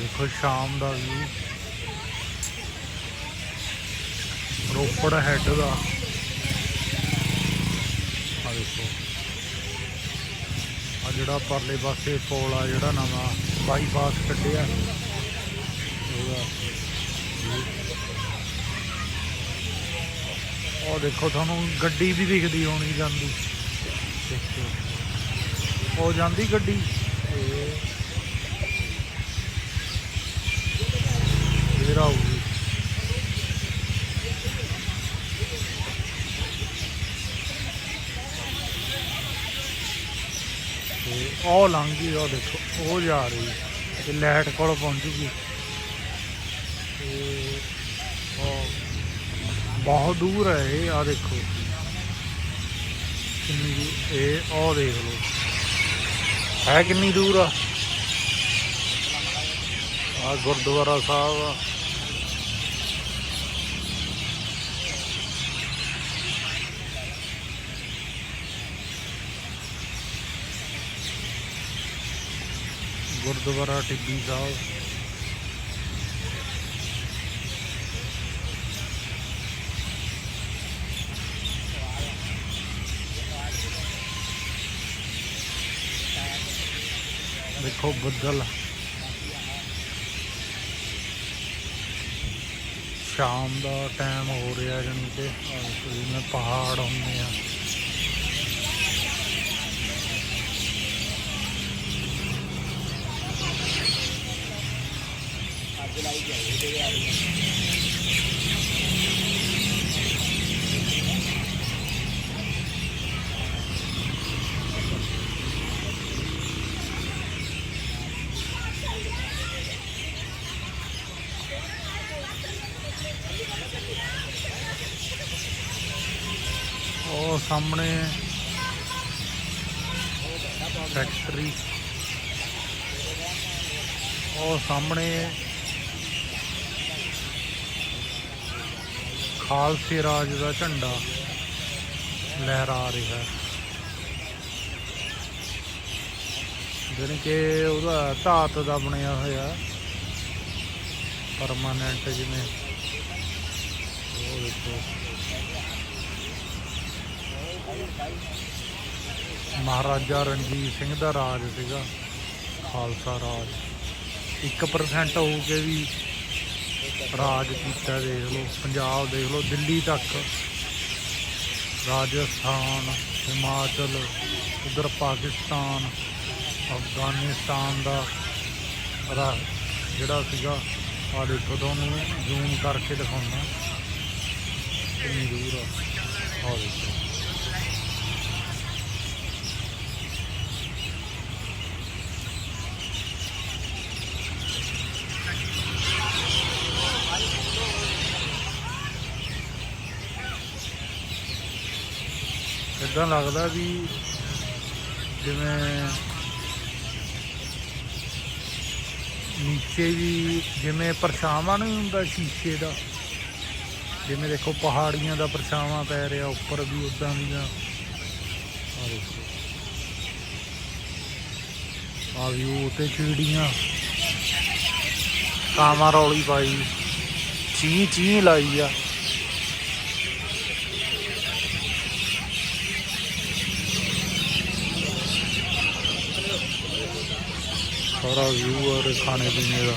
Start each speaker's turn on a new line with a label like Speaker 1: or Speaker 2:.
Speaker 1: ਦੇਖੋ ਸ਼ਾਮ ਦਾ ਵੀ। ਰੋਪੜ ਹੈੱਡ ਦਾ। ਆ ਦੇਖੋ। ਆ ਜਿਹੜਾ ਪਰਲੇ ਪਾਸੇ ਪੁਲ ਆ, ਜਿਹੜਾ ਨਵਾਂ ਬਾਈਪਾਸ ਕੱਢਿਆ। ਉਹਦਾ ਉਹ ਦੇਖੋ, ਤੁਹਾਨੂੰ ਗੱਡੀ ਵੀ ਦਿਖਦੀ ਹੋਣੀ ਜਾਂਦੀ। ਦੇਖੋ। ਉਹ ਜਾਂਦੀ ਗੱਡੀ? ਤੇ ਉਹ ਲੰਘ ਗਈ ਉਹ ਦੇਖੋ, ਉਹ ਜਾ ਰਹੀ ਤੇ ਲਾਈਟ ਕੋਲ ਪਹੁੰਚੂਗੀ ਤੇ ਉਹ ਬਹੁਤ ਦੂਰ ਹੈ ਇਹ ਆ ਦੇਖੋ। ਕਿੰਨੀ ਇਹ ਉਹ ਦੇਖ ਲਓ। ਹੈ ਕਿੰਨੀ ਦੂਰ ਆ? ਆ ਗੁਰਦੁਆਰਾ ਸਾਹਿਬ ਆ। ਗੁਰਦੁਆਰਾ ਟਿੱਬੀ ਸਾਹਿਬ। ਦੇਖੋ ਬੱਦਲ। ਸ਼ਾਮ ਦਾ ਟਾਈਮ ਹੋ ਰਿਹਾ ਜਾਣੀ ਕਿ ਜਿਵੇਂ ਪਹਾੜ ਹੁੰਦੇ ਆ। ਉਹ ਸਾਹਮਣੇ ਫੈਕਟਰੀ ਉਹ ਸਾਹਮਣੇ ਖਾਲਸੇ ਰਾਜ ਦਾ ਝੰਡਾ ਲਹਿਰਾ ਰਿਹਾ। ਹੈ ਜਾਣੀ ਕਿ ਉਹਦਾ ਧਾਤ ਦਾ ਬਣਿਆ ਹੋਇਆ। ਪਰਮਾਨੈਂਟ ਜਿਵੇਂ। ਉਹ ਦੇਖੋ। ਮਹਾਰਾਜਾ ਰਣਜੀਤ ਸਿੰਘ ਦਾ ਰਾਜ ਸੀਗਾ। ਖਾਲਸਾ ਰਾਜ। 1% ਹੋ ਕੇ ਵੀ ਰਾਜ ਕੀਤਾ ਦੇਖ ਲਓ, ਪੰਜਾਬ ਦੇਖ ਲਓ, ਦਿੱਲੀ ਤੱਕ। ਰਾਜਸਥਾਨ, ਹਿਮਾਚਲ, ਉਧਰ ਪਾਕਿਸਤਾਨ, ਅਫਗਾਨਿਸਤਾਨ ਦਾ ਰਾ ਜਿਹੜਾ ਸੀਗਾ ਆ ਦੇਖੋ ਤੁਹਾਨੂੰ ਜ਼ੂਮ ਕਰਕੇ ਦਿਖਾਉਣਾ ਕਿੰਨੀ ਦੂਰ ਆ। ਆ ਦੇਖੋ। ਇਦਾਂ ਲੱਗਦਾ ਵੀ ਜਿਵੇਂ ਨੀਚੇ ਵੀ ਜਿਵੇਂ ਪਰਛਾਵਾਂ ਨਹੀਂ ਹੁੰਦਾ ਸ਼ੀਸ਼ੇ ਦਾ। ਜਿਵੇਂ ਦੇਖੋ ਪਹਾੜੀਆਂ ਦਾ ਪਰਛਾਵਾਂ ਪੈ ਰਿਹਾ ਉੱਪਰ ਵੀ ਉਦਾਂ ਦੀਆਂ ਆ। ਦੇਖੋ। ਆ ਵੀ ਤੇ ਚਿੜੀਆਂ। ਕਾਵਾਂ ਰੌਲੀ ਪਾਈ। ਚੀ ਚੀ ਲਾਈ ਆ। ਸਾਰਾ ਵਿਊ ਔਰ ਖਾਣੇ ਪੀਣੇ ਦਾ।